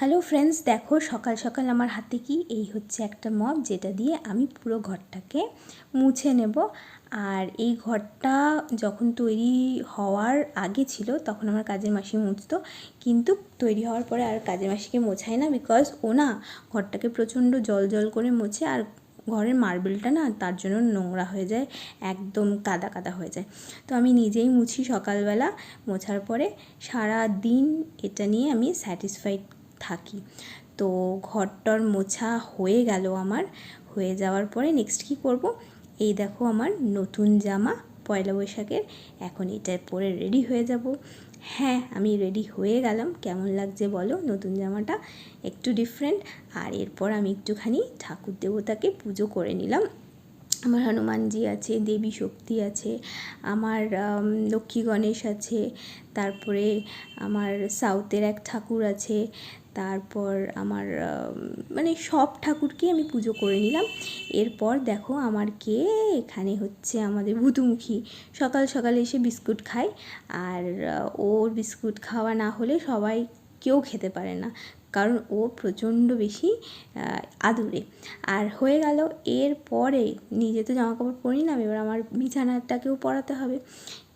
Hello friends দেখো সকাল সকাল আমার হাতে কি? এই হচ্ছে একটা মপ যেটা দিয়ে আমি পুরো ঘরটাকে মুছে নেব। আর এই ঘরটা যখন তৈরি হওয়ার আগে ছিল, তখন আমার কাজের মাসি মুছতো। কিন্তু তৈরি হওয়ার পরে আর কাজের মাসিকে মোছায় না বিকজ ও না ঘরটাকে প্রচণ্ড জল জল করে মোছে আর ঘরের মার্বেলটা না তার জন্য নোংরা হয়ে যায়, একদম কাদা কাদা হয়ে যায়। তো আমি নিজেই মুছি সকালবেলা। মোছার পরে সারা দিন এটা নিয়ে আমি স্যাটিসফাইড থাকি। তো ঘরটর মোছা হয়ে গেল আমার। হয়ে যাওয়ার পরে নেক্সট কী করব? এই দেখো আমার নতুন জামা, পয়লা বৈশাখের। এখন এটা পরে রেডি হয়ে যাব। হ্যাঁ আমি রেডি হয়ে গেলাম। কেমন লাগছে বলো? নতুন জামাটা একটু ডিফারেন্ট আর এরপর আমি একটুখানি ঠাকুর দেবতাকে পুজো করে নিলাম। আমার হনুমানজি আছে, দেবী শক্তি আছে, আমার লক্ষ্মী গণেশ আছে, তারপরে আমার সাউথের এক ঠাকুর আছে, তারপর আমার মানে সব ঠাকুরকে আমি পুজো করে নিলাম। এরপর দেখো আমার কে? এখানে হচ্ছে আমাদের ভুতুমুখী। সকাল সকাল এসে বিস্কুট খায়, আর ওর বিস্কুট খাওয়া না হলে সবাই কেউ খেতে পারে না। কারণ ও প্রচণ্ড বেশি আদুরে। আর হয়ে গেল, এর পরে নিজে তো জামা কাপড় পরিলাম এবার আমার বিছানাটাকেও পরাতে হবে।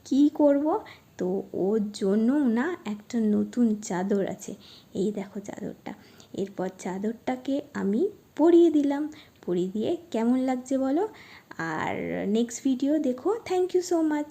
কি করব? তো ওর জন্য না একটা নতুন চাদর আছে। এই দেখো চাদরটা। এরপর চাদরটাকে আমি পরিয়ে দিলাম। পরিয়ে দিয়ে কেমন লাগছে বলো? আর নেক্সট ভিডিও দেখো। Thank you so much